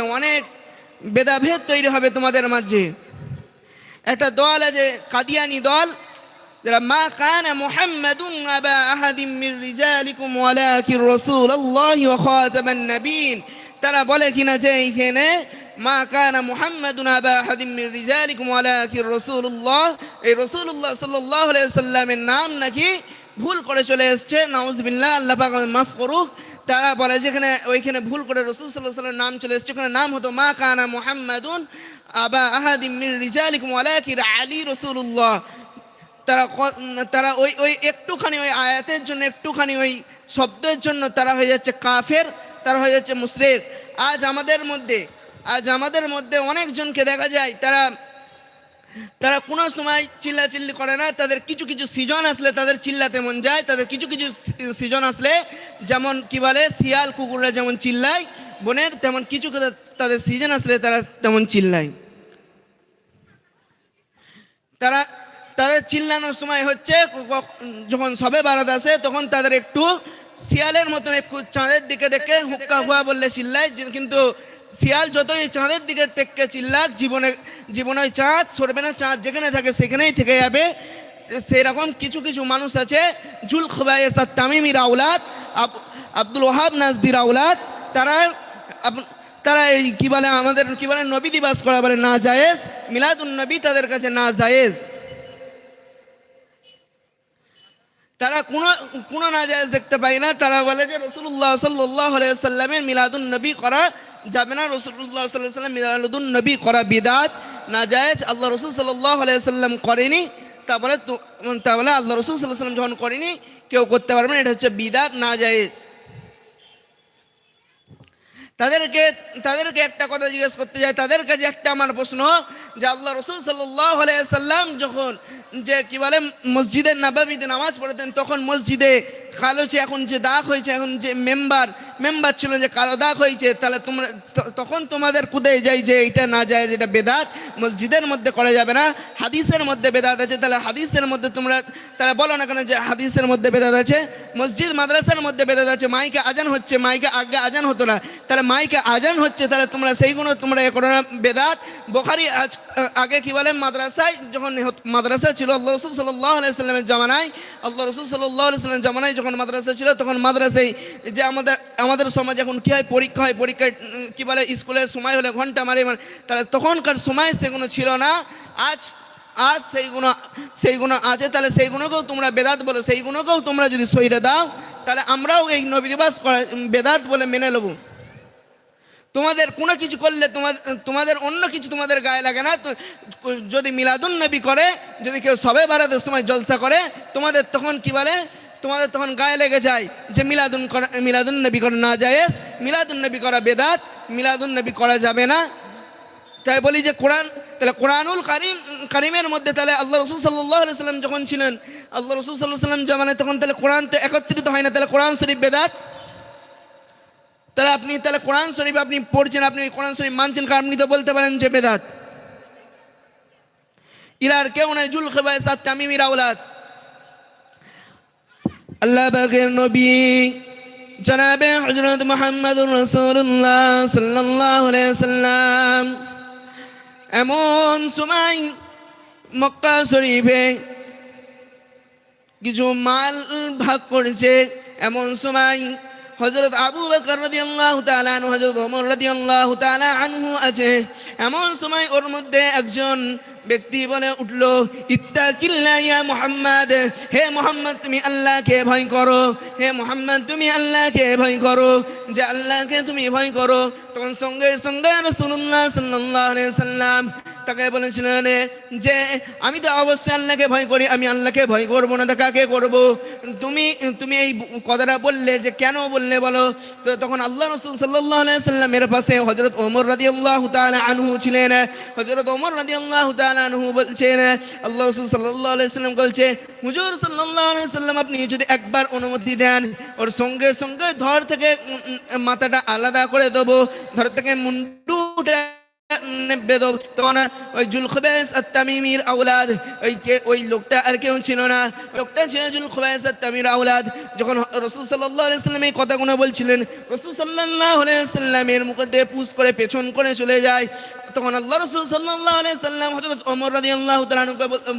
অনেক ভেদাভেদ তৈরি হবে তোমাদের মাঝে। একটা দল আছে, কাদিয়ানি দল, যারা মা কানা মুহাম্মাদুন আবা আহাদিম মির রিজালিকুম ওয়ালাকিন রাসূলুল্লাহ ওয়া খাতামান নবীন তারা বলে কিনা যে এইখানে মা কানা মুহাম্মাদুন আবা আহাদিম মির রিজালিকুম ওয়ালাকিন রাসূলুল্লাহ, এই রাসূলুল্লাহ সাল্লাল্লাহু আলাইহি সাল্লামের নাম নাকি ভুল করে চলে এসেছে। নাউজুবিল্লাহ, আল্লাহ পাক মাফ করুক। তারা বলে যেখানে ওইখানে ভুল করে রসুল সাল্লাহ সাল্লামের নাম চলে এসেছে, ওখানে নাম হতো, মা কানা মুহাম্মাদুন আবা আহাদিম রিজালিকুম ওয়ালাকিন আলী রসুল্লাহ তারা তারা ওই ওই একটুখানি ওই আয়াতের জন্য, একটুখানি ওই শব্দের জন্য তারা হয়ে যাচ্ছে কাফের, তারা হয়ে যাচ্ছে মুশরিক। আজ আমাদের মধ্যে, আজ আমাদের মধ্যে অনেকজনকে দেখা যায়, তারা তারা কোনো সময় চিল্লাচিল্লি করে না, তাদের কিছু কিছু সিজন আসলে তাদের চিল্লাতে মন যায়, তাদের কিছু কিছু সিজন আসলে যেমন কি বলে, শিয়াল কুকুররা যেমন চিল্লায়, বোনের তেমন কিছু তাদের সিজন আসলে তারা তেমন চিল্লায়। তারা, তাদের চিল্লানোর সময় হচ্ছে যখন সবে বারাত আসে, তখন তাদের একটু শিয়ালের মতন একটু চাঁদের দিকে দেখে হুক্কা হুয়া বললে চিল্লায়, কিন্তু শিয়াল যতই চাঁদের দিকে দেখে চিল্লাক, জীবনে জীবনে চাঁদ সরবে না চাঁদ যেখানে থাকে সেখানেই থেকে যাবে। সেই রকম কিছু কিছু মানুষ আছে জুল খোবাই সাদ তামিমির আউলাদ আব- আব্দুল ওহাব নাজদির আউলাদ তারা তারা এই কি বলে আমাদের, কি বলে নবী দিবাস করা বলে না জায়েজ, মিলাদুন নবী তাদের কাছে না জায়েজ। তারা কোনো কোনো না জায়েজ দেখতে পায় না। তারা বলে যে রসুল্লাহ সাল্লাহ সাল্লামের মিলাদুন নবী করা যাবে না। রসুল্লাহ সাল্লাহ সাল্লাম মিলাদুন নবী করা বিদাত। না জায়েজ, আল্লাহ রসুল সাল্লাম করেনি। তারপরে তাহলে আল্লাহ রসুল সাল্লাহ সাল্লাম যখন করেনি, কেউ করতে পারবে না, এটা হচ্ছে বিদাত, না জায়েজ। তাদেরকে তাদেরকে একটা কথা জিজ্ঞেস করতে যায়, তাদের কাছে একটা আমার প্রশ্ন, যে আল্লাহ রসুল সাল্লাম যখন যে কি বলে মসজিদের নাবাবিতে নামাজ পড়তেন, তখন মসজিদে কালো যে এখন যে দাগ হয়েছে, এখন যে মেম্বার মেম্বার ছিল যে কালো দাগ হয়েছে, তাহলে তোমরা, তখন তোমাদের কুদে যাই যে এটা না যায়, যেটা বেদাত, মসজিদের মধ্যে করা যাবে না, হাদিসের মধ্যে বেদাত আছে, তাহলে হাদিসের মধ্যে তোমরা, তাহলে বলো না কেন যে হাদিসের মধ্যে বেদাত আছে? মসজিদ মাদ্রাসার মধ্যে বেদাত আছে, মাইকে আজান হচ্ছে, মাইকে আগে আজান হতো না। তাহলে মাইকে আজান হচ্ছে, তাহলে তোমরা সেইগুলো, তোমরা এ করো না, বেদাত। বোখারি আজ আগে কি বলে, মাদ্রাসায় যখন মাদ্রাসা ছিল আল্লাহ রসুল সাল্লাহ আলাইসাল্লামের জামানায় আল্লাহ রসুল সাল্লাহ আলাইসাল্লামের জামানায় যখন মাদ্রাসা ছিল, তখন মাদ্রাসায় যে আমাদের আমাদের সমাজ এখন কী হয়, পরীক্ষা হয়, পরীক্ষায় কী বলে স্কুলের সময় হলে ঘণ্টা মারে মারে তাহলে তখনকার সময় সেগুলো ছিল না। আজ আজ সেইগুলো সেইগুলো আছে, তাহলে সেইগুলোকেও তোমরা বেদাত বলো সেইগুলোকেও তোমরা যদি সইরে দাও, তাহলে আমরাও এই নবী দিবস করা বেদাত বলে মেনে নেব। তোমাদের কোনো কিছু করলে তোমাদের তোমাদের অন্য কিছু তোমাদের গায়ে লাগে না যদি মিলাদুন নবী করে, যদি কেউ সবে বারাতের সময় জলসা করে, তোমাদের তখন কি বলে? তোমাদের তখন গায়ে লেগে যায় যে মিলাদুন করা, মিলাদুন নবী করা না যায় মিলাদুন নবী করা বেদাত, মিলাদুন নবী করা যাবে না। তাই বলি যে কোরআন, তাহলে কোরআনুল কারিম, কারিমের মধ্যে তাহলে আল্লাহ রসুল সাল্লাহ সাল্লাম যখন ছিলেন, আল্লাহ রসুল সাল্লাহ সাল্লাম জমানে তখন তাহলে কোরআন তো একত্রিত হয় না, তাহলে কোরআন শরীফ বেদাত? তাহলে আপনি, তাহলে কোরআন শরীফ আপনি পড়ছেন, আপনি কোরআন শরীফ মানছেন কারণ আপনি তো বলতে পারেন যে বেদাত। ইরার কেউ নাই জুল খেবায় সাত তামিমির আউলাদ আল্লাহ বাগের নবী জনাবে হজরত মোহাম্মদুর রসুল্লাহ সাল্লাহ সাল্লাম এমন সময় মক্কা শরীফে কিছু মাল ভাগ করেছে। এমন সময় হজরত আবু বকর রাদিয়াল্লাহু তাআলা আনহু, হযরত ওমর রাদিয়াল্লাহু তাআলা আনহু আছে। এমন সময় ওর মধ্যে একজন ব্যক্তি বলে উঠল ইয়া মুহাম্মদ, হে মোহাম্মদ তুমি আল্লাহকে ভয় করো, হে মোহাম্মদ তুমি আল্লাহকে ভয় করো। যে আল্লাহকে তুমি ভয় করো তখন সঙ্গে সঙ্গে রসুল্লাহ আলাইহি সাল্লাম তাকে বলেছিলেন যে, আমি তো অবশ্যই আল্লাহকে ভয় করি, আমি আল্লাহকে ভয় করব না কাকে করব? তুমি তুমি এই কথাটা বললে যে, কেন বললে বলো? তো তখন আল্লাহ রসুল সাল্লাহ পাশে হজরত ওমর রাদি আল্লাহ আনহু ছিলেন। হজরত ওমর রাদি আল্লাহ আনহু বলছেন, আল্লাহ রসুল সাল্লাহ সাল্লাম বলছে, হুজুর সাল্লাহ সাল্লাম আপনি যদি একবার অনুমতি দেন, ওর সঙ্গে সঙ্গে ধর থেকে মাথাটা আলাদা করে দেবো, ধর থেকে মুন্ডুটা উম, বেদব তখন ওই জুলখুবেস আত্তামিমির আউলাদ ওই কে ওই লোকটা আর কেউ ছিল না। লোকটা ছিল জুলখুবেস আত্তামির আউলাদ যখন রসুল সাল্লাহ সাল্লাম এই কথাগুলো বলছিলেন রসুল সাল্লাহ সাল্লামের মুখ দিয়ে পুষ করে পেছন করে চলে যায়। তখন আল্লাহ রসুল সাল্লাহ সাল্লাম হজরত অমর রাজি আল্লাহ